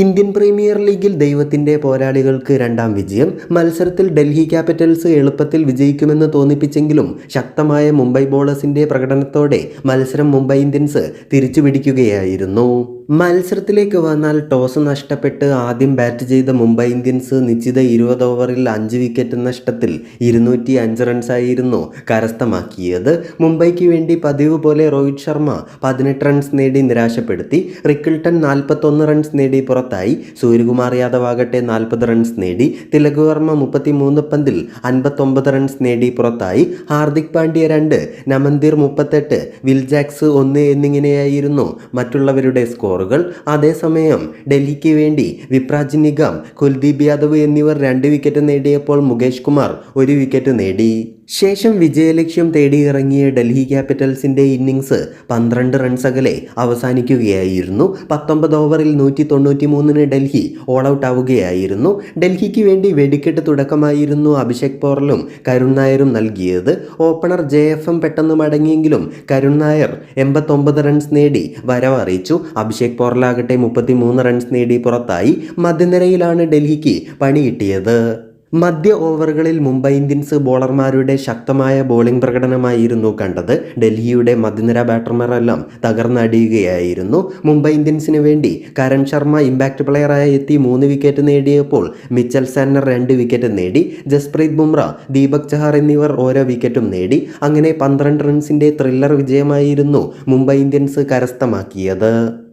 Indian premier ലീഗിൽ ദൈവത്തിന്റെ പോരാളികൾക്ക് രണ്ടാം വിജയം മത്സരത്തിൽ ഡൽഹി ക്യാപിറ്റൽസ് എളുപ്പത്തിൽ വിജയിക്കുമെന്ന് തോന്നിപ്പിച്ചെങ്കിലും ശക്തമായ മുംബൈ ബോളേഴ്സിന്റെ പ്രകടനത്തോടെ മത്സരം മുംബൈ ഇന്ത്യൻസ് തിരിച്ചുപിടിക്കുകയായിരുന്നു. മത്സരത്തിലേക്ക് വന്നാൽ ടോസ് നഷ്ടപ്പെട്ട് ആദ്യം ബാറ്റ് ചെയ്ത മുംബൈ ഇന്ത്യൻസ് നിശ്ചിത ഇരുപത് ഓവറിൽ അഞ്ച് വിക്കറ്റ് നഷ്ടത്തിൽ ഇരുന്നൂറ്റി അഞ്ച് റൺസായിരുന്നു കരസ്ഥമാക്കിയത്. മുംബൈക്ക് വേണ്ടി പതിവ് പോലെ രോഹിത് ശർമ്മ പതിനെട്ട് റൺസ് നേടി നിരാശപ്പെടുത്തി. റിക്കിൾട്ടൺ നാൽപ്പത്തൊന്ന് റൺസ് നേടി പുറത്തായി. സൂര്യകുമാർ യാദവ് ആകട്ടെ നാൽപ്പത് റൺസ് നേടി. തിലക് വർമ്മ മുപ്പത്തിമൂന്ന് പന്തിൽ അൻപത്തൊമ്പത് റൺസ് നേടി പുറത്തായി. ഹാർദിക് പാണ്ഡ്യ രണ്ട് നമന്തിർ മുപ്പത്തെട്ട് വിൽ ജാക്സ് ഒന്ന് എന്നിങ്ങനെയായിരുന്നു മറ്റുള്ളവരുടെ സ്കോറുകൾ അതേസമയം ഡൽഹിക്ക് വേണ്ടി വിപ്രാജ് നിഗം കുൽദീപ് യാദവ് എന്നിവർ രണ്ട് വിക്കറ്റ് നേടിയപ്പോൾ മുകേഷ് കുമാർ ഒരു വിക്കറ്റ് നേടി. ശേഷം വിജയലക്ഷ്യം തേടിയിറങ്ങിയ ഡൽഹി ക്യാപിറ്റൽസിന്റെ ഇന്നിംഗ്സ് പന്ത്രണ്ട് റൺസ് അകലെ അവസാനിക്കുകയായിരുന്നു. പത്തൊമ്പത് ഓവറിൽ നൂറ്റി തൊണ്ണൂറ്റി മൂന്നിന് ഡൽഹി ഓൾ ഔട്ട് ആവുകയായിരുന്നു. ഡൽഹിക്ക് വേണ്ടി വെടിക്കെട്ട് തുടക്കമായിരുന്നു അഭിഷേക് പോറലും കരുൺ നായരും നൽകിയത്. ഓപ്പണർ ജെ എഫ് എം പെട്ടെന്ന് മടങ്ങിയെങ്കിലും കരുൺ നായർ എൺപത്തൊമ്പത് റൺസ് നേടി വരവറിയിച്ചു അഭിഷേക് പോറലാകട്ടെ മുപ്പത്തി മൂന്ന് റൺസ് നേടി പുറത്തായി മധ്യനിരയിലാണ് ഡൽഹിക്ക് പണി കിട്ടിയത് മധ്യ ഓവറുകളിൽ മുംബൈ ഇന്ത്യൻസ് ബോളർമാരുടെ ശക്തമായ ബോളിംഗ് പ്രകടനമായിരുന്നു കണ്ടത്. ഡൽഹിയുടെ മധ്യനിര ബാറ്റർമാരെല്ലാം തകർന്നടിയുകയായിരുന്നു. മുംബൈ ഇന്ത്യൻസിന് വേണ്ടി കരൺ ശർമ്മ ഇമ്പാക്റ്റ് പ്ലെയറായി എത്തി മൂന്ന് വിക്കറ്റ് നേടിയപ്പോൾ മിച്ചൽ സാന്നർ രണ്ട് വിക്കറ്റ് നേടി ജസ്പ്രീത് ബുംറ ദീപക് ചഹാർ എന്നിവർ ഓരോ വിക്കറ്റും നേടി. അങ്ങനെ പന്ത്രണ്ട് റൺസിന്റെ ത്രില്ലർ വിജയമായിരുന്നു മുംബൈ ഇന്ത്യൻസ് കരസ്ഥമാക്കിയത്.